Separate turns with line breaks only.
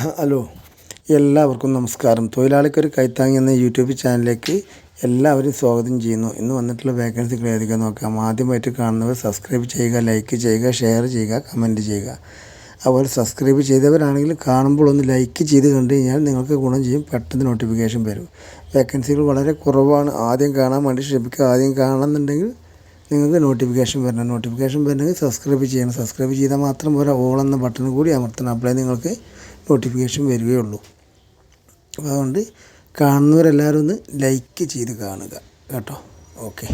Hello എല്ലാവർക്കും നമസ്കാരം. തൊഴിലാളിക്കൊരു കൈത്താങ്ങി എന്ന യൂട്യൂബ് ചാനലിലേക്ക് എല്ലാവരും സ്വാഗതം ചെയ്യുന്നു. ഇന്ന് വന്നിട്ടുള്ള വേക്കൻസികൾ ഏതൊക്കെ നോക്കാം. ആദ്യമായിട്ട് കാണുന്നവർ സബ്സ്ക്രൈബ് ചെയ്യുക ലൈക്ക് ചെയ്യുക ഷെയർ ചെയ്യുക കമന്റ് ചെയ്യുക. അതുപോലെ സബ്സ്ക്രൈബ് ചെയ്തവരാണെങ്കിൽ കാണുമ്പോൾ ഒന്ന് ലൈക്ക് ചെയ്ത് കണ്ടു കഴിഞ്ഞാൽ നിങ്ങൾക്ക് ഗുണം ചെയ്യും. പെട്ടെന്ന് നോട്ടിഫിക്കേഷൻ വരും. വേക്കൻസികൾ വളരെ കുറവാണ്. ആദ്യം കാണാൻ വേണ്ടി ശ്രമിക്കുക. ആദ്യം കാണുന്നുണ്ടെങ്കിൽ നിങ്ങൾക്ക് നോട്ടിഫിക്കേഷൻ വരണം. നോട്ടിഫിക്കേഷൻ വരണമെങ്കിൽ സബ്സ്ക്രൈബ് ചെയ്യണം. സബ്സ്ക്രൈബ് ചെയ്താൽ മാത്രം പോരാ. ഓൾ എന്ന ബട്ടൺ കൂടി അമർത്തണം. അപ്പോഴേ നിങ്ങൾക്ക് നോട്ടിഫിക്കേഷൻ വരികയുള്ളൂ അതുകൊണ്ട് കാണുന്നവരെല്ലാവരും ഒന്ന് ലൈക്ക് ചെയ്ത് കാണുക കേട്ടോ. ഓക്കെ